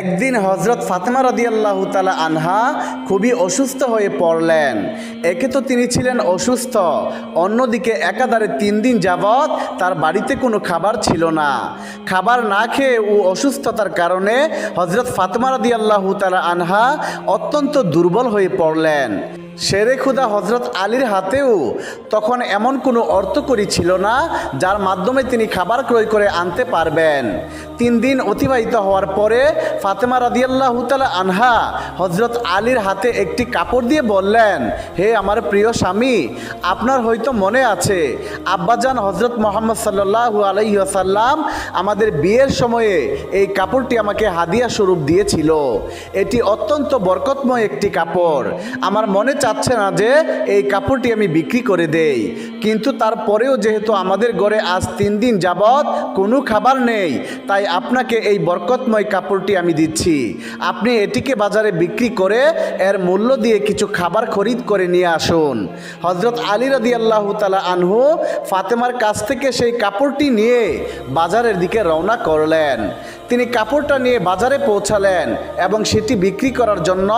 একদিন হজরত ফাতেমা রাদিয়াল্লাহ তালা আনহা খুবই অসুস্থ হয়ে পড়লেন। একে তো তিনি ছিলেন অসুস্থ। অন্যদিকে একাধারে তিন দিন যাবৎ তার বাড়িতে কোনো খাবার ছিল না। খাবার না খেয়ে ও অসুস্থতার কারণে হজরত ফাতেমা রাদিয়াল্লাহ তালা আনহা অত্যন্ত দুর্বল হয়ে পড়লেন। শেরে খুদা হজরত আলীর হাতেও। তখন এমন কোনো অর্থকরী ছিল না, যার মাধ্যমে তিনি খাবার ক্রয় করে আনতে পারবেন। তিন দিন অতিবাহিত হওয়ার পরে ফাতেমা রাদিয়াল্লাহ তালা আনহা হজরত আলীর হাতে একটি কাপড় দিয়ে বললেন, হে আমার প্রিয় স্বামী, আপনার হয়তো মনে আছে, আব্বাজান হজরত মোহাম্মদ সাল্লাহু আলাইসাল্লাম আমাদের বিয়ের সময়ে এই কাপড়টি আমাকে হাদিয়া স্বরূপ দিয়েছিল। এটি অত্যন্ত বরকতময় একটি কাপড়। আমার মনে চাচ্ছে না যে এই কাপড়টি আমি বিক্রি করে দেই। কিন্তু তারপরেও যেহেতু আমাদের ঘরে আজ তিন দিন যাবৎ কোনো খাবার নেই, তাই আপনাকে এই বরকতময় কাপড়টি আমি দিচ্ছি। আপনি এটিকে বাজারে বিক্রি করে এর মূল্য দিয়ে কিছু খাবার খরিদ করে নিয়ে আসুন। হজরত আলী রাদি আল্লাহ তালা আনহু ফাতেমার কাছ থেকে সেই কাপড়টি নিয়ে বাজারের দিকে রওনা করলেন। তিনি কাপড়টা নিয়ে বাজারে পৌঁছালেন এবং সেটি বিক্রি করার জন্য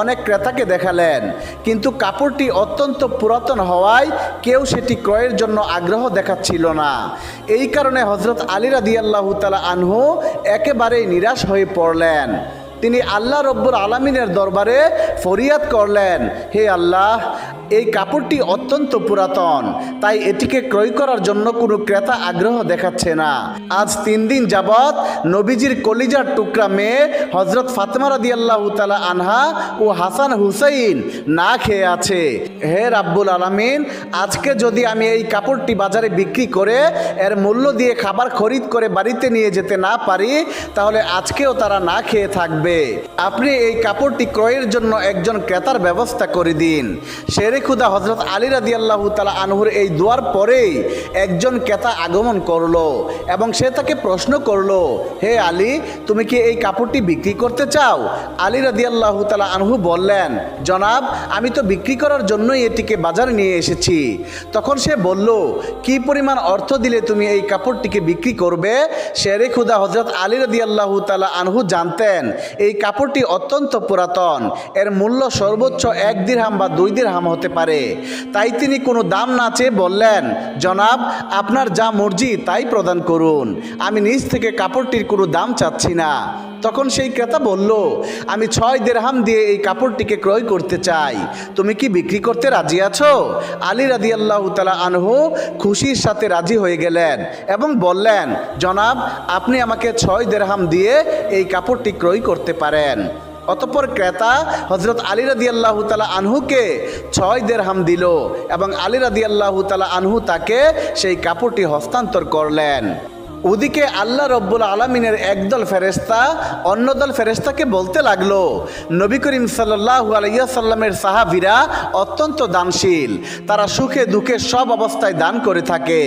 অনেক ক্রেতাকে দেখালেন। কিন্তু কাপড়টি অত্যন্ত পুরাতন হওয়ায় কেউ সেটি ক্রয়ের জন্য আগ্রহ দেখাচ্ছিল না। এই কারণে হজরত আলী রাদিয়াল্লাহু তালা আনহু একেবারেই নিরাশ হয়ে পড়লেন। তিনি আল্লাহ রব্বুর আলমিনের দরবারে ফরিয়াদ করলেন, হে আল্লাহ এই কাপড়টি অত্যন্ত পুরাতন, তাই এটিকে ক্রয় করার জন্য কোনো ক্রেতা আগ্রহ দেখাচ্ছে না। আজ তিন দিন যাবৎ নবীজির কলিজার টুকরা মেয়ে হজরত ফাতেমা রাদি আল্লাহ তালা আনহা ও হাসান হুসাইন না খেয়ে আছে। হে রাব্বুল আলামিন, আজকে যদি আমি এই কাপড়টি বাজারে বিক্রি করে এর মূল্য দিয়ে খাবার খরিদ করে বাড়িতে নিয়ে যেতে না পারি, তাহলে আজকেও তারা না খেয়ে থাকবে। আপনি এই কাপড়টি ক্রয়ের জন্য একজন ক্রেতার ব্যবস্থা করে দিন। শেরে খুদা হজরত আলী রাদি আল্লাহ তালা আনহুর এই দোয়ার পরেই একজন ক্রেতা আগমন করল এবং সে তাকে প্রশ্ন করল, হে আলী, তুমি কি এই কাপড়টি বিক্রি করতে চাও? আলী রাদি আল্লাহ তালা আনহু বললেন, জনাব, আমি তো বিক্রি করার জন্যই এটিকে বাজারে নিয়ে এসেছি। তখন সে বলল, কি পরিমাণ অর্থ দিলে তুমি এই কাপড়টিকে বিক্রি করবে? শেরে খুদা হজরত আলী রাদি আল্লাহ তালা আনহু জানতেন, এই কাপড়টি অত্যন্ত পুরাতন। এর মূল্য সর্বোচ্চ এক দিরহাম বা দুই দিরহাম হতে পারে। তাই তিনি কোনো দাম না চেয়ে বললেন, জনাব, আপনার যা মর্জি তাই প্রদান করুন। আমি নিজ থেকে কাপড়টির কোনো দাম চাচ্ছি না। তখন সেই ক্রেতা বলল, আমি ছয় দেড়হাম দিয়ে এই কাপড়টিকে ক্রয় করতে চাই। তুমি কি বিক্রি করতে রাজি আছো? আলী রাদি আল্লাহ তালা আনহু খুশির সাথে রাজি হয়ে গেলেন এবং বললেন, জনাব, আপনি আমাকে ছয় দেড়হাম দিয়ে এই কাপড়টি ক্রয় করতে পারেন। অতপর ক্রেতা হজরত আলী রাদি আল্লাহ তালা আনহুকে ছয় দেড়হাম দিল এবং আলী রাদি আল্লাহ তালা আনহু তাকে সেই কাপড়টি হস্তান্তর করলেন। ওদিকে আল্লাহ রব্বুল আলমিনের একদল ফেরেস্তা অন্যদল ফেরেস্তাকে বলতে লাগল, নবী করিম সাল্লাহ আলাইসাল্লামের সাহাবিরা অত্যন্ত দানশীল। তারা সুখে দুঃখে সব অবস্থায় দান করে থাকে।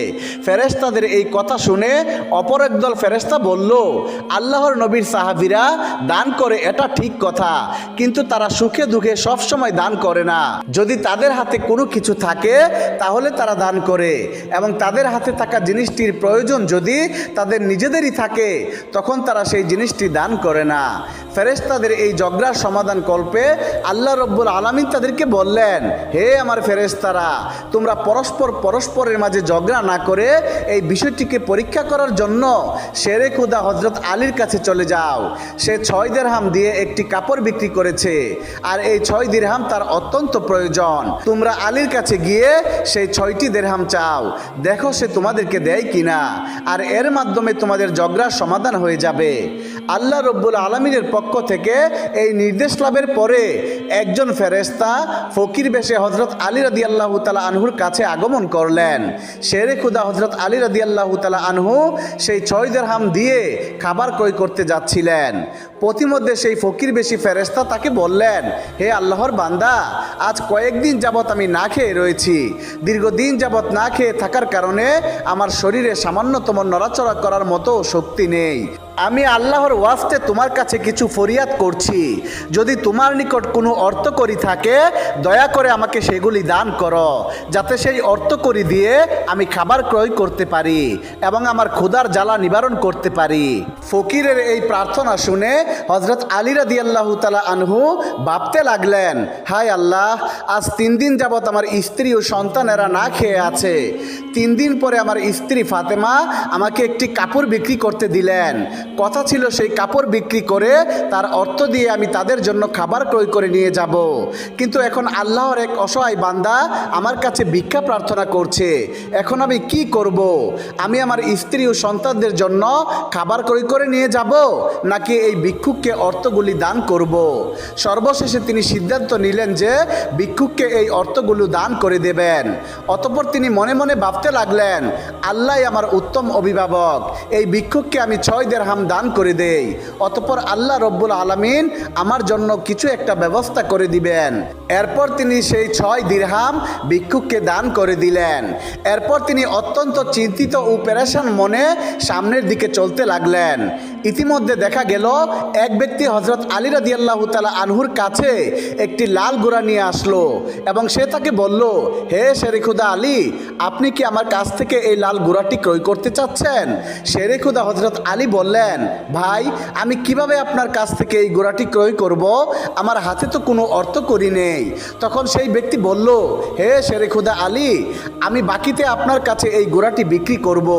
ফেরেস্তাদের এই কথা শুনে অপর একদল ফেরেস্তা বলল, আল্লাহর নবীর সাহাবিরা দান করে এটা ঠিক কথা, কিন্তু তারা সুখে দুঃখে সবসময় দান করে না। যদি তাদের হাতে কোনো কিছু থাকে, তাহলে তারা দান করে এবং তাদের হাতে থাকা জিনিসটির প্রয়োজন যদি তাদের নিজেদেরই থাকে, তখন তারা সেই জিনিসটি দান করে না। ফেরেশতাদের এই ঝগড়ার সমাধান কল্পে আল্লাহ রব্বুল আলমিন তাদেরকে বললেন, হে আমার ফেরেশতারা, তোমরা পরস্পর পরস্পরের মাঝে ঝগড়া না করে এই বিষয়টিকে পরীক্ষা করার জন্য শেরে খুদা হজরত আলীর কাছে চলে যাও। সে ছয় দেড়হাম দিয়ে একটি কাপড় বিক্রি করেছে, আর এই ছয় দিরহাম তার অত্যন্ত প্রয়োজন। তোমরা আলীর কাছে গিয়ে সেই ছয়টি দেড়হাম চাও, দেখো সে তোমাদেরকে দেয় কিনা। আর এর মাধ্যমে তোমাদের ঝগড়ার সমাধান হয়ে যাবে। আল্লাহ রব্বুল আলমিনের পক্ষ থেকে এই নির্দেশ লাভের পরে একজন ফেরেস্তা ফকির বেশে হজরত আলী রাদি আল্লাহ তালা আনহুর কাছে আগমন করলেন। শেরে খুদা হজরত আলী রাদি আল্লাহ তালা আনহু সেই ছয় দেড়হাম দিয়ে খাবার ক্রয় করতে যাচ্ছিলেন। প্রতিমধ্যে সেই ফকির বেশি ফেরেস্তা তাকে বললেন, হে আল্লাহর বান্দা, আজ কয়েকদিন যাবৎ আমি না খেয়ে রয়েছি। দীর্ঘদিন যাবৎ না খেয়ে থাকার কারণে আমার শরীরে সামান্যতম নড়াচড়া করার মতো শক্তি নেই। আমি আল্লাহর ওয়াস্তে তোমার কাছে কিছু ফরিয়াদ করছি। যদি তোমার নিকট কোনো অর্থ করি থাকে, দয়া করে আমাকে সেগুলি দান করো, যাতে সেই অর্থ করি দিয়ে আমি খাবার ক্রয় করতে পারি এবং আমার ক্ষুধার জ্বালা নিবারণ করতে পারি। ফকিরের এই প্রার্থনা শুনে হজরত আলী রাদি আল্লাহ তালা আনহু ভাবতে লাগলেন, হায় আল্লাহ, আজ তিন দিন যাবৎ আমার স্ত্রী ও সন্তানেরা না খেয়ে আছে। তিন দিন পরে আমার স্ত্রী ফাতেমা আমাকে একটি কাপড় বিক্রি করতে দিলেন। কথা ছিল সেই কাপড় বিক্রি করে তার অর্থ দিয়ে আমি তাদের জন্য খাবার ক্রয় করে নিয়ে যাব। কিন্তু এখন আল্লাহর এক অসহায় বান্দা আমার কাছে ভিক্ষা প্রার্থনা করছে। এখন আমি কি করব? আমি আমার স্ত্রী ও সন্তানদের জন্য খাবার ক্রয় করে নিয়ে যাব নাকি এই ভিক্ষুককে অর্থগুলি দান করব? সর্বশেষে তিনি সিদ্ধান্ত নিলেন যে ভিক্ষুককে এই অর্থগুলো দান করে দেবেন। অতপর তিনি মনে মনে ভাবতে লাগলেন আল্লাহ আমার উত্তম অভিভাবক। এই ভিক্ষুককে আমি ছয় দেড়হাম দান করে দেই। অতপর আল্লাহ রব্বুল আলমিন আমার জন্য কিছু একটা ব্যবস্থা করে দিবেন। এরপর তিনি সেই ছয় দিরহাম ভিক্ষুককে দান করে দিলেন। এরপর তিনি অত্যন্ত চিন্তিত ও পেরেশান মনে সামনের দিকে চলতে লাগলেন। ইতিমধ্যে দেখা গেল, এক ব্যক্তি হজরত আলী রাদি আল্লাহ তালা আনহুর কাছে একটি লাল গোড়া নিয়ে আসলো এবং সে তাকে বলল, হে শেরেখুদা আলী, আপনি কি আমার কাছ থেকে এই লাল গোড়াটি ক্রয় করতে চাচ্ছেন? শেরেখুদা হজরত আলী বললেন, ভাই, আমি কীভাবে আপনার কাছ থেকে এই গোড়াটি ক্রয় করব? আমার হাতে তো কোনো অর্থ করি নেই। তখন সেই ব্যক্তি বলল, হে শেরেখুদা আলী, আমি বাকিতে আপনার কাছে এই গোড়াটি বিক্রি করব।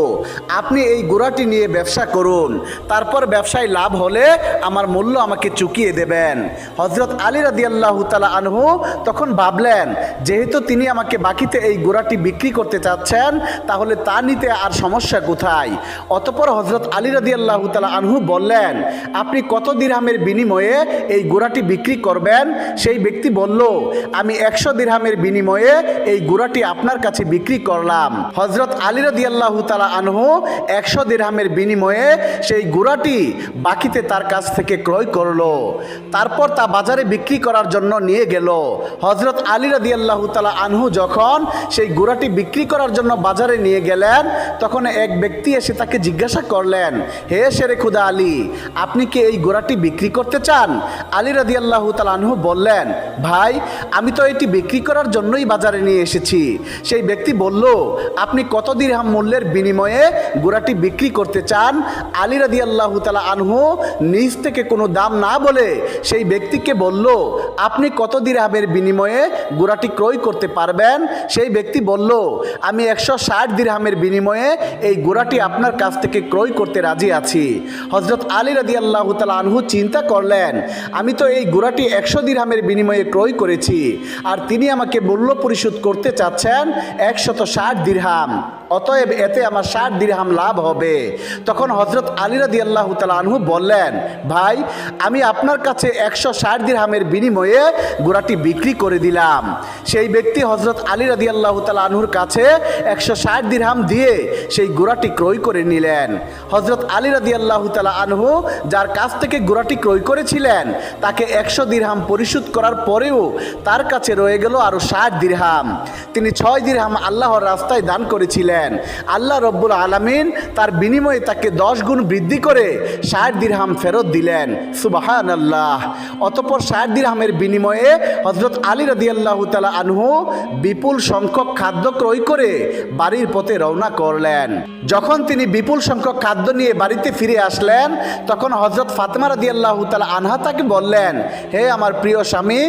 আপনি এই গোড়াটি নিয়ে ব্যবসা করুন। তারপর ব্যবসায় লাভ হলে আমার মূল্য আমাকে চুকিয়ে দেবেন। হজরত আলী রাদি আল্লাহ তালা আনহু তখন ভাবলেন, যেহেতু তিনি আমাকে বাকিতে এই গোড়াটি বিক্রি করতে চাচ্ছেন, তাহলে তা নিতে আর সমস্যা কোথায়? অতপর হজরত আলী রাদি আল্লাহ তালা আনহু বললেন, আপনি কত দিরহামের বিনিময়ে এই গোড়াটি বিক্রি করবেন? সেই ব্যক্তি বলল, আমি একশো দিরহামের বিনিময়ে এই গোড়াটি আপনার কাছে বিক্রি করলাম। হজরত আলী রাদি আল্লাহ তালা আনহু একশো দিরহামের বিনিময়ে সেই গোড়াটি বাকিতে তার কাছ থেকে ক্রয় করল। তারপর তা বাজারে বিক্রি করার জন্য নিয়ে গেল। হজরত আলী রাদি আল্লাহ তালা আনহু যখন সেই গোড়াটি বিক্রি করার জন্য বাজারে নিয়ে গেলেন, তখন এক ব্যক্তি এসে তাকে জিজ্ঞাসা করলেন, হে শেরে খুদা আলী, আপনি কি এই গোড়াটি বিক্রি করতে চান? আলী রাদি আল্লাহ তালা আনহু বললেন, ভাই, আমি তো এটি বিক্রি করার জন্যই বাজারে নিয়ে এসেছি। সেই ব্যক্তি বলল, আপনি কত দিরহাম মূল্যের বিনিময়ে গোড়াটি বিক্রি করতে চান? আলী রাদি আল্লাহ তালা আনহু নিজ থেকে কোনো দাম না বলে সেই ব্যক্তিকে বলল, আপনি কত দিরহামের বিনিময়ে গোড়াটি ক্রয় করতে পারবেন? সেই ব্যক্তি বলল, আমি একশো ষাট দিরহামের বিনিময়ে এই গোড়াটি আপনার কাছ থেকে ক্রয় করতে রাজি আছি। হজরত আলী রাদি আল্লাহ তালা আনহু চিন্তা করলেন, আমি তো এই গোড়াটি একশো দিরহামের বিনিময়ে ক্রয় করেছি, আর তিনি আমাকে মূল্য পরিশোধ করতে চাচ্ছেন একশত ষাট দিরহাম। অতএব এতে আমার ষাট দিরহাম লাভ হবে। তখন হজরত আলী রাদি আল্লাহ আনহু বললেন, ভাই, আমি আপনার কাছে একশো ষাট দিরহামের বিনিময়ে গোড়াটি বিক্রি করে দিলাম। সেই ব্যক্তি হজরত আলী রাদি আল্লাহ আনহুর কাছে একশো ষাট দিরহাম দিয়ে সেই গোড়াটি ক্রয় করে নিলেন। হজরত আলী রাদি আল্লাহ আনহু যার কাছ থেকে গোড়াটি ক্রয় করেছিলেন, তাকে একশো দিরহাম পরিশোধ করার পরেও তার কাছে রয়ে গেল আরও ষাট দিরহাম। তিনি ছয় দিরহাম আল্লাহর রাস্তায় দান করেছিলেন। আল্লাহ রব্বুল আলমিন তার বিনিময়ে তাকে দশ গুণ বৃদ্ধি করে ষাট দিরহাম ফেরত দিলেন। সুবাহান আল্লাহ অতপর ষাট দিরহামের বিনিময়ে হজরত আলী রদি আল্লাহ তালা আনহু বিপুল সংখ্যক খাদ্য ক্রয় করে বাড়ির পথে রওনা করলেন। যখন তিনি বিপুল সংখ্যক খাদ্য নিয়ে বাড়িতে ফিরে আসলেন, তখন হজরত ফাতেমা রাদি আল্লাহ তালা আনহা তাকে বললেন, হে আমার প্রিয় স্বামী,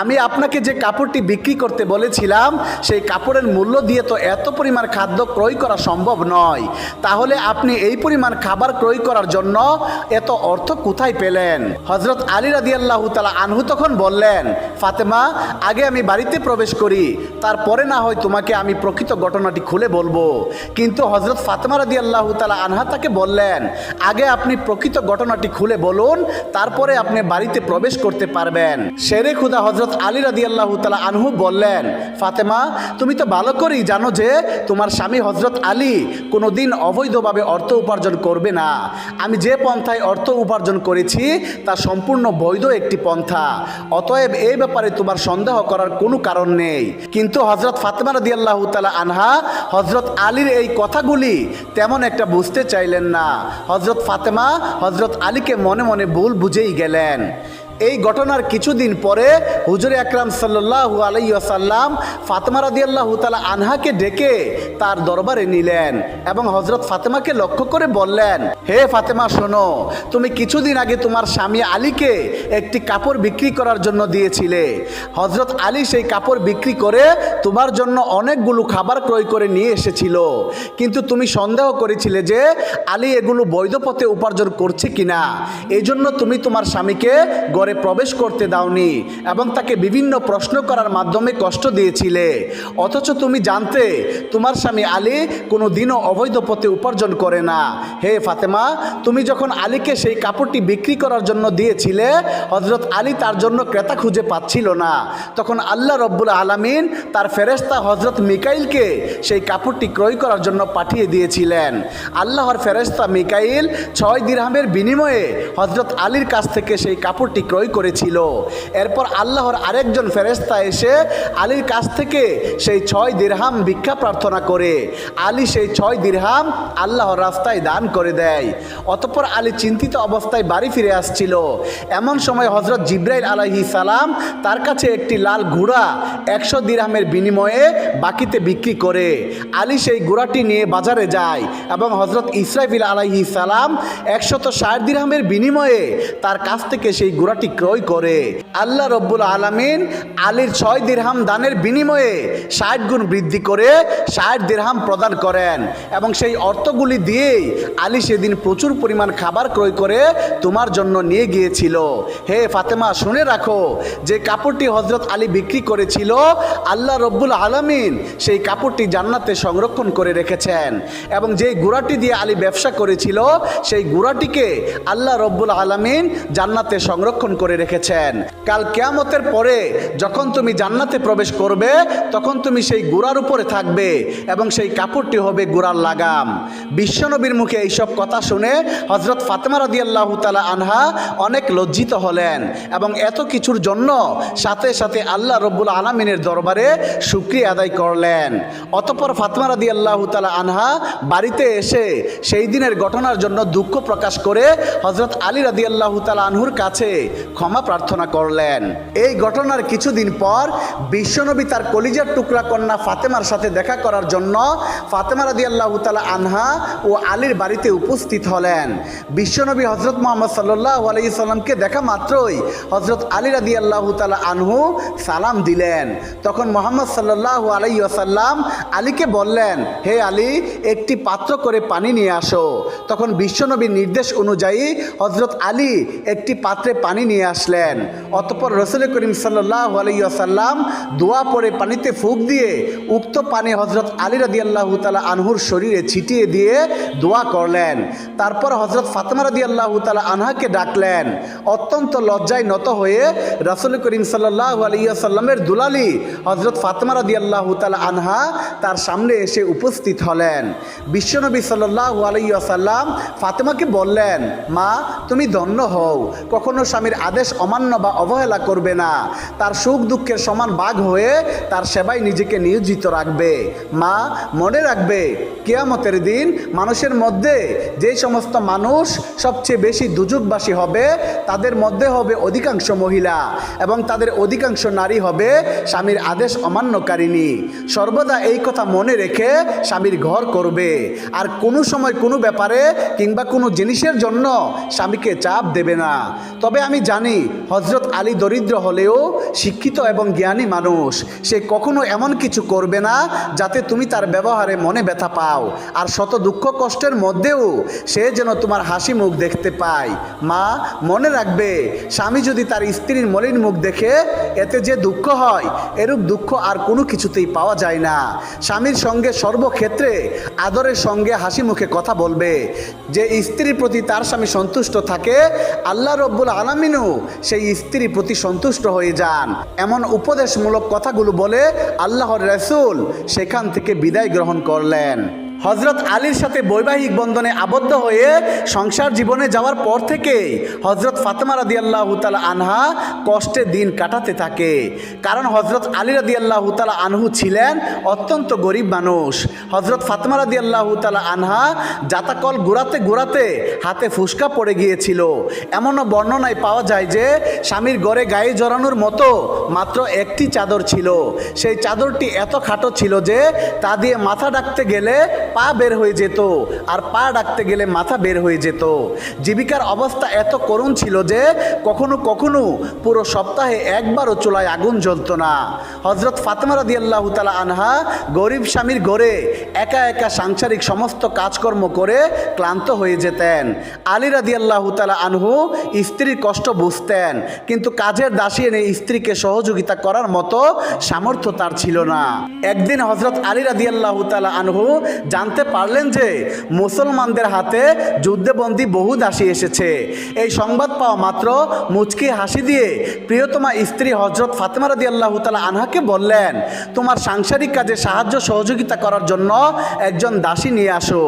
আমি আপনাকে যে কাপড়টি বিক্রি করতে বলেছিলাম, সেই কাপড়ের মূল্য দিয়ে তো এত পরিমাণ খাদ্য ক্রয় করা সম্ভব নয়। তাহলে আপনি এই পরিমাণ খাবার ক্রয় করার জন্য এত অর্থ কোথায় পেলেন? হজরত আলী রাদি আল্লাহ তালা আনহু তখন বললেন, ফাতেমা, আগে আমি বাড়িতে প্রবেশ করি, তারপরে না হয় তোমাকে আমি প্রকৃত ঘটনাটি খুলে বলব। কিন্তু হজরত ফাতেমা রাদি আল্লাহ তালা আনহা তাকে বললেন, আগে আপনি প্রকৃত ঘটনাটি খুলে বলুন, তারপরে আপনি বাড়িতে প্রবেশ করতে পারবেন। শেরে খুদা হজরত আলী রাদি আল্লাহ তালা আনহু বললেন, ফাতেমা, তুমি তো ভালো করেই জানো যে তোমার স্বামী হজরত আলী কোনো দিন অবৈধভাবে অর্থ উপার্জন করবে না। আমি যে পন্থায় অর্থ উপার্জন করেছি, তা সম্পূর্ণ বৈধ একটি পন্থা। অতএব এই ব্যাপারে তোমার সন্দেহ করার কোনো কারণ নেই। কিন্তু হজরত ফাতেমা রদি আল্লাহ তালা আনহা হজরত আলীর এই কথাগুলি তেমন একটা বুঝতে চাইলেন না। হজরত ফাতেমা হজরত আলীকে মনে মনে ভুল বুঝেই গেলেন। এই ঘটনার কিছুদিন পরে হুজুর আকরাম সাল্লাহু আলাইসাল্লাম ফাতেমা রাদিয়াল্লাহু তালা আনহাকে ডেকে তার দরবারে নিলেন এবং হজরত ফাতেমাকে লক্ষ্য করে বললেন, হে ফাতেমা, শোনো, তুমি কিছুদিন আগে তোমার স্বামী আলীকে একটি কাপড় বিক্রি করার জন্য দিয়েছিলে। হজরত আলী সেই কাপড় বিক্রি করে তোমার জন্য অনেকগুলো খাবার ক্রয় করে নিয়ে এসেছিল। কিন্তু তুমি সন্দেহ করেছিলে যে আলী এগুলো বৈধ পথে উপার্জন করছে কিনা। এই জন্য তুমি তোমার স্বামীকে ঘরে প্রবেশ করতে দাওনি এবং তাকে বিভিন্ন প্রশ্ন করার মাধ্যমে কষ্ট দিয়েছিলে। অথচ তুমি জানতে, তোমার স্বামী আলী কোনো দিনও অবৈধ পথে উপার্জন করে না। হে ফাতেমা, তুমি যখন আলীকে সেই কাপড়টি বিক্রি করার জন্য দিয়েছিলে হজরত আলী তার জন্য ক্রেতা খুঁজে পাচ্ছিল না। তখন আল্লাহ রব্বুল আলমিন তার ফেরেস্তা হজরত মিকাইলকে সেই কাপড়টি ক্রয় করার জন্য পাঠিয়ে দিয়েছিলেন। আল্লাহর ফেরেস্তা মিকাইল ছয় দিরহামের বিনিময়ে হজরত আলীর কাছ থেকে সেই কাপড়টি ক্রয় করেছিল। এরপর আল্লাহর আরেকজন ফেরেস্তা এসে আলীর কাছ থেকে সেই ছয় দিরহাম ভিক্ষা প্রার্থনা করে। আলী সেই ছয় দিরহাম আল্লাহর রাস্তায় দান করে দেয়। অতঃপর আলী চিন্তিত অবস্থায় বাড়ি ফিরে আসছিল। এমন সময় হজরত জিব্রাইল আলাহি সালাম তার কাছে একটি লাল ঘোড়া একশো দিরহামের বিনিময়ে বাকিতে বিক্রি করে। আলী সেই ঘোড়াটি নিয়ে বাজারে যায় এবং হজরত ইসরাফিল আলাহি সালাম একশত ষাট দিরহামের বিনিময়ে তার কাছ থেকে সেই ঘোড়াটি ক্রয় করে। আল্লাহ রব্বুল আলমিন আলীর ছয় দিরহাম দানের বিনিময়ে ষাট গুণ বৃদ্ধি করে ষাট দিরহাম প্রদান করেন। এবং সেই অর্থগুলি দিয়েই আলী সেদিন প্রচুর পরিমাণ খাবার ক্রয় করে তোমার জন্য নিয়ে গিয়েছিল। হে ফাতেমা, শুনে রাখো, যে কাপড়টি হজরত আলী বিক্রি করেছিল, আল্লাহ রব্বুল আলমিন সেই কাপড়টি জান্নাতে সংরক্ষণ করে রেখেছেন। এবং যে গুড়াটি দিয়ে আলী ব্যবসা করেছিল, সেই গুড়াটিকে আল্লাহ রব্বুল আলমিন জান্নাতে সংরক্ষণ করে রেখেছেন। কাল কেয়ামতের পরে যখন তুমি জান্নাতে প্রবেশ করবে, তখন তুমি সেই গুড়ার উপরে থাকবে এবং সেই কাপড়টি হবে গুড়ার লাগাম। বিশ্বনবীর মুখে এইসব কথা শুনে হজরত ফাতেমা রাদি আল্লাহ তালা আনহা অনেক লজ্জিত হলেন এবং এত কিছুর জন্য সাথে সাথে আল্লাহ রব্বুল আলমিনের দরবারে শুক্রিয়া আদায় করলেন। অতপর ফাতেমা রাদি আল্লাহ তালা আনহা বাড়িতে এসে সেই দিনের ঘটনার জন্য দুঃখ প্রকাশ করে হজরত আলী রাদি আল্লাহ তালা আনহুর কাছে ক্ষমা প্রার্থনা করলেন। এই ঘটনার কিছুদিন পর বিশ্বনবী তার কলিজার টুকরা কন্যা ফাতেমার সাথে দেখা করার জন্য ফাতেমা রাদি আল্লাহ তালা আনহা ও আলীর বাড়িতে উপস্থিত হলেন। বিশ্বনবী হজরত মোহাম্মদ সাল্লাহ আলাই সাল্লামকে দেখা মাত্রই হজরত আলী রাদি আল্লাহ তালা আনহু সালাম দিলেন। তখন মোহাম্মদ সাল্লাহ আলাই আসাল্লাম আলীকে বললেন, হে আলী, একটি পাত্র করে পানি নিয়ে আসো। তখন বিশ্বনবীর নির্দেশ অনুযায়ী হজরত আলী একটি পাত্রে পানি নিয়ে আসলেন। অতপর রসুল করিম সাল্লাহ দোয়া পরে পানিতে ফুক দিয়ে উক্ত পানি হজরত আলী রাদি আল্লাহ তালা আনহুর শরীরে ছিটিয়ে দিয়ে দোয়া করলেন। তারপর হজরত ফাতেমা রাদি আল্লাহ তালা আনহাকে ডাকলেন। অত্যন্ত লজ্জায় নত হয়ে রসুল করিম সাল্লাহ আলাইসাল্লামের দুলালি হজরত ফাতেমা রাদি আল্লাহ তালা আনহা তার সামনে এসে উপস্থিত হলেন। বিশ্বনবী সাল্লাহ আলাইসাল্লাম ফাতেমাকে বললেন, মা, তুমি ধন্য হও। কখনো স্বামীর আদেশ অমান্য বা অবহেলা করবে না। তার সুখ দুঃখের সমান বাঘ হয়ে তার সেবায় নিজেকে নিয়োজিত রাখবে। মা, মনে রাখবে, কেয়ামতের দিন মানুষের মধ্যে যে সমস্ত মানুষ সবচেয়ে বেশি দুযুগবাসী হবে, তাদের মধ্যে হবে অধিকাংশ মহিলা এবং তাদের অধিকাংশ নারী হবে স্বামীর আদেশ অমান্যকারিণী। সর্বদা এই কথা মনে রেখে স্বামীর ঘর করবে। আর কোনো সময় কোনো ব্যাপারে কিংবা কোনো জিনিসের জন্য স্বামীকে চাপ দেবে না। তবে আমি জানি হজরত আলী দরিদ্র হলেও শিক্ষিত এবং জ্ঞানী মানুষ। সে কখনো এমন কিছু করবে না যাতে তুমি তার ব্যবহারে মনে ব্যথা পাও। আর শত দুঃখ কষ্টের মধ্যেও সে যেন তোমার হাসি মুখ দেখতে পায়। মা, মনে রাখবে, স্বামী যদি তার স্ত্রীর মলিন মুখ দেখে, এতে যে দুঃখ হয়, এরূপ দুঃখ আর কোনো কিছুতেই পাওয়া যায় না। স্বামীর সঙ্গে সর্বক্ষেত্রে আদরের সঙ্গে হাসি মুখে কথা বলবে। যে স্ত্রীর প্রতি তার স্বামী সন্তুষ্ট থাকে, আল্লাহ রব্বুল আলমিন কোনোদিনও সেই স্ত্রী প্রতি সন্তুষ্ট হয়ে যান। এমন উপদেশমূলক কথাগুলো বলে আল্লাহর রসুল সেখান থেকে বিদায় গ্রহণ করলেন। হজরত আলীর সাথে বৈবাহিক বন্ধনে আবদ্ধ হয়ে সংসার জীবনে যাওয়ার পর থেকে হজরত ফাতেমা রাদি আল্লাহ তালা আনহা কষ্টে দিন কাটাতে থাকে। কারণ হজরত আলী রাদি আল্লাহ তালা আনহু ছিলেন অত্যন্ত গরিব মানুষ। হজরত ফাতেমা রাদি আল্লাহ তালা আনহা জাতাকল গোড়াতে গোড়াতে হাতে ফুসকা পড়ে গিয়েছিল। এমনও বর্ণনায় পাওয়া যায় যে স্বামীর গড়ে গায়ে জড়ানোর মতো মাত্র একটি চাদর ছিল। সেই চাদরটি এত খাটো ছিল যে তা দিয়ে মাথা ডাকতে গেলে পা বের হয়ে যেত, আর পা ডাকতে গেলে মাথা বের হয়ে যেত। জীবিকার অবস্থা এত করুণ ছিল যে কখনো কখনো পুরো সপ্তাহে একবারও চুলায় আগুন জ্বলত না। হজরত ফাতেমা রাদি আল্লাহ তালা আনহা গরিব স্বামীর ঘরে একা একা সাংসারিক সমস্ত কাজকর্ম করে ক্লান্ত হয়ে যেতেন। আলী রাদি আল্লাহ তালা আনহু স্ত্রীর কষ্ট বুঝতেন, কিন্তু কাজের দাসী এনে স্ত্রীকে সহযোগিতা করার মতো সামর্থ্য তার ছিল না। একদিন হজরত আলী রাদি আল্লাহ তালা আনহু জানতে পারলেন যে মুসলমানদের হাতে যুদ্ধবন্দী বহু দাসী এসেছে। এই সংবাদ পাওয়া মাত্র মুচকি হাসি দিয়ে প্রিয়তমা স্ত্রী হজরত ফাতেমা রাদি আল্লাহ তালা আনহাকে বললেন, তোমার সাংসারিক কাজে সাহায্য সহযোগিতা করার জন্য একজন দাসী নিয়ে আসো।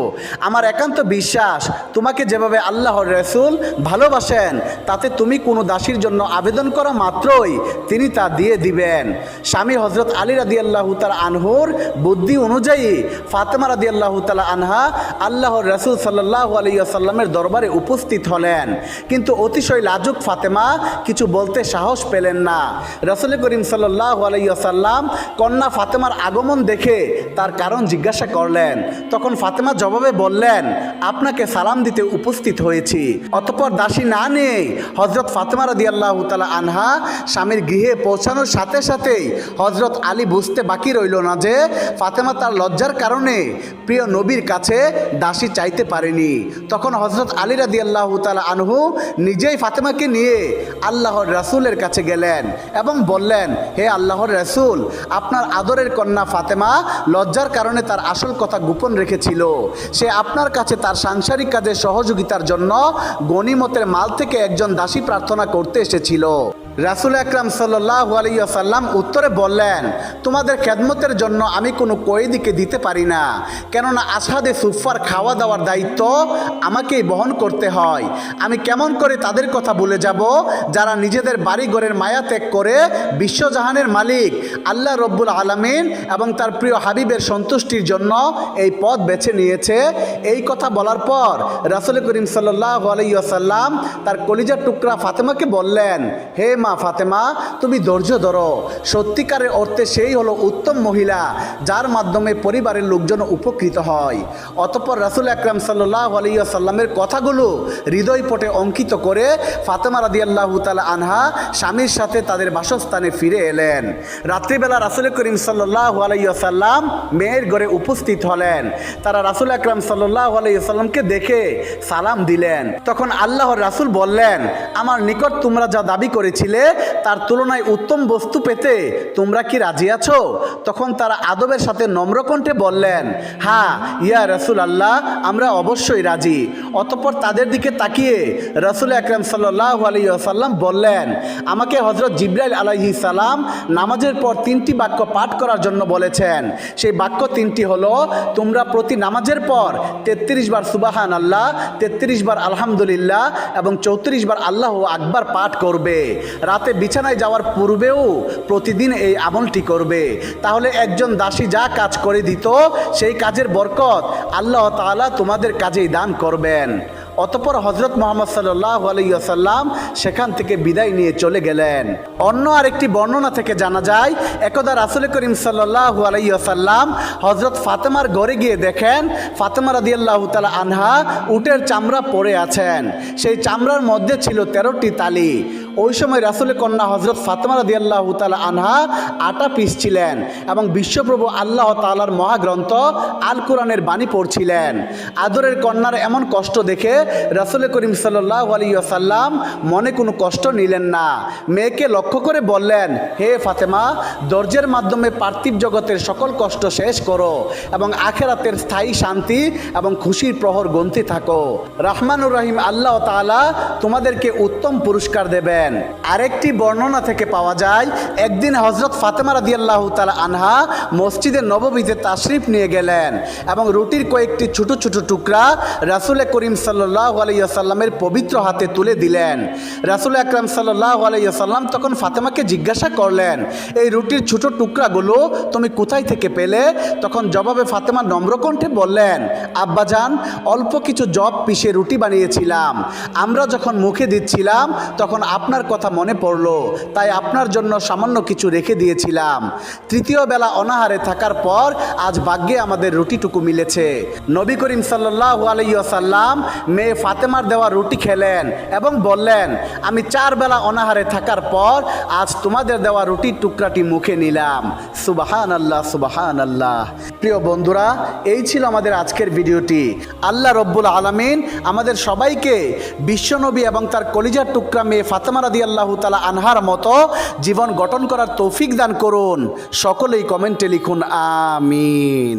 আমার একান্ত বিশ্বাস, তোমাকে যেভাবে আল্লাহর রসুল ভালোবাসেন, তাতে তুমি কোনো দাসীর জন্য আবেদন করা মাত্রই তিনি তা দিয়ে দিবেন। স্বামী হজরত আলী রাদি আল্লাহ তালা আনহুর বুদ্ধি অনুযায়ী ফাতেমা রাদি আল্লাহ তালা আনহা আল্লাহর রসুল সাল্লাহ আলাইসাল্লামের দরবারে উপস্থিত হলেন। কিন্তু অতিশয় লাজুক ফাতেমা কিছু বলতে সাহস পেলেন না। রসুল করিম সাল্লাহ আলাইসাল্লাম কন্যা ফাতেমার আগমন দেখে তার কারণ জিজ্ঞাসা করলেন। তখন ফাতেমা জবাবে বললেন, আপনাকে সালাম দিতে উপস্থিত হয়েছি। অতপর দাসী না নেই হজরত ফাতেমা রাদি আল্লাহ তালা আনহা স্বামীর গৃহে পৌঁছানোর সাথে সাথেই হজরত আলী বুঝতে বাকি রইল না যে ফাতেমা তার লজ্জার কারণে প্রিয় নবীর কাছে দাসী চাইতে পারেনি। তখন হজরত আলী রাদি আল্লাহ তালা আনহু নিজেই ফাতেমাকে নিয়ে আল্লাহর রাসুলের কাছে গেলেন এবং বললেন, হে আল্লাহর রাসুল, আপনার আদরের কন্যা ফাতেমা লজ্জার কারণে তার আসল কথা গোপন রেখেছিল। সে আপনার কাছে তার সাংসারিক কাজে সহযোগিতার জন্য গনিমতের মাল থেকে একজন দাসী প্রার্থনা করতে এসেছিল। রাসুল আকরাম সাল্লাহ আলাইসাল্লাম উত্তরে বললেন, তোমাদের খেদমতের জন্য আমি কোনো কয়েদিকে দিতে পারি না। কেননা আসাদে সুফার খাওয়া দাওয়ার দায়িত্ব আমাকেই বহন করতে হয়। আমি কেমন করে তাদের কথা বলে যাব, যারা নিজেদের বাড়িঘরের মায়া ত্যাগ করে বিশ্বজাহানের মালিক, আল্লাহ রব্বুল আলমিন এবং তার প্রিয় হাবিবের সন্তুষ্টির জন্য এই পথ বেছে নিয়েছে। এই কথা বলার পর রাসুল করিম সাল্লাহ আলাইসাল্লাম তার কলিজার টুকরা ফাতেমাকে বললেন, হে মা ফাতেমা, তুমি ধৈর্য ধরো। সত্যিকারের অর্থে সেই হলো উত্তম মহিলা, যার মাধ্যমে পরিবারের লোকজন উপকৃত হয়। অতপর রাসুল আকরাম সাল্লাহ আলিয়াল্লামের কথাগুলো হৃদয় পটে অঙ্কিত করে ফাতেমা রাদি আল্লাহ তালা আনহা স্বামীর সাথে তাদের বাসস্থানে ফিরে এলেন। রাত্রিবেলা রাসুল করিম সাল্লাহ আলাইসাল্লাম মেয়ের ঘরে উপস্থিত হলেন। তারা রাসুল আকরাম সাল্লাহ আলাইসাল্লামকে দেখে সালাম দিলেন। তখন আল্লাহর রাসুল বললেন, আমার নিকট তোমরা যা দাবি করেছিলে তার তুলনায় উত্তম বস্তু পেতে তোমরা কি রাজি আছো? তখন তারা আদবের সাথে নম্রকণ্ঠে বললেন হ্যাঁ ইয়া রসুল আল্লাহ আমরা অবশ্যই রাজি। অতপর তাদের দিকে তাকিয়ে রসুল আকরাম সাল্লাহ আলাইসাল্লাম বললেন, আমাকে হজরত জিব্রাইল আলাইহি সালাম নামাজের পর তিনটি বাক্য পাঠ করার জন্য বলেছেন। সেই বাক্য তিনটি হলো, তোমরা প্রতি নামাজের পর তেত্রিশ বার সুবাহান আল্লাহ তেত্রিশ বার আলহামদুলিল্লাহ এবং চৌত্রিশ বার আল্লাহ আকবার পাঠ করবে। রাতে বিছানায় যাওয়ার পূর্বেও প্রতিদিন এই আমলটি করবে। তাহলে একজন দাসী যা কাজ করে দিত, সেই কাজের বরকত আল্লাহ তাআলা তোমাদের কাজেই দান করবেন। অতপর হজরত মোহাম্মদ সাল্লাহ আলাইসাল্লাম সেখান থেকে বিদায় নিয়ে চলে গেলেন। অন্য আরেকটি বর্ণনা থেকে জানা যায়, একদা রাসুল করিম সাল্লাহ আলাইসাল্লাম হজরত ফাতেমার ঘরে গিয়ে দেখেন ফাতেমা রাদিয়াল্লাহ তালা আনহা উটের চামড়া পরে আছেন। সেই চামড়ার মধ্যে ছিল তেরোটি তালি। ওই সময় রাসুলের কন্যা হজরত ফাতেমা রাদি আল্লাহ তালা আনহা আটা পিসছিলেন এবং বিশ্বপ্রভু আল্লাহ তালার মহাগ্রন্থ আল কোরআনের বাণী পড়ছিলেন। আদরের কন্যার এমন কষ্ট দেখে রাসুল করিম সাল্লাহ আলিয়াল্লাম মনে কোনো কষ্ট নিলেন না। মেয়েকে লক্ষ্য করে বললেন, হে ফাতেমা, দর্জের মাধ্যমে পার্থিব জগতের সকল কষ্ট শেষ করো এবং আখেরাতের স্থায়ী শান্তি এবং খুশির প্রহর গন্তি থাকো। রহমানুর রহিম আল্লাহ তাআলা তোমাদেরকে উত্তম পুরস্কার দেবেন। আরেকটি বর্ণনা থেকে পাওয়া যায়, একদিন হজরত ফাতেমা রাদি আল্লাহ তালা আনহা মসজিদে নববীতে তাশরিফ নিয়ে গেলেন এবং রুটির কয়েকটি ছোট ছোট টুকরা রাসুল করিম সাল্লাহ আলাইসাল্লামের পবিত্র হাতে তুলে দিলেন। রাসুল আকরাম সাল্লাহ আলাইসাল্লাম তখন ফাতেমাকে জিজ্ঞাসা করলেন, এই রুটির ছোট টুকরাগুলো তুমি কোথায় থেকে পেলে? তখন জবাবে ফাতেমা নম্রকণ্ঠে বললেন আব্বাজান অল্প কিছু জব পিষে রুটি বানিয়েছিলাম। আমরা যখন মুখে দিচ্ছিলাম, তখন আপনার কথা মনে পড়ল, তাই আপনার জন্য সামান্য কিছু রেখে দিয়েছিলাম। তৃতীয় বেলা অনাহারে থাকার পর আজ ভাগ্যে আমাদের রুটিটুকু মিলেছে। নবী করিম সাল্লাহ আলাইসাল্লাম মেয়ে ফাতেমার দেওয়া রুটি খেলেন এবং বললেন, আমি চার বেলা অনাহারে থাকার পর আজ তোমাদের দেওয়া রুটির টুকরাটি মুখে নিলাম। সুবাহান আল্লাহ সুবাহান আল্লাহ প্রিয় বন্ধুরা, এই ছিল আমাদের আজকের ভিডিওটি। আল্লাহ রব্বুল আলমিন আমাদের সবাইকে বিশ্বনবী এবং তার কলিজার টুকরা মেয়ে ফাতেমা রাদি আল্লাহ তালা আনহার মতো জীবন গঠন করার তৌফিক দান করুন। সকলেই কমেন্টে লিখুন, আমিন।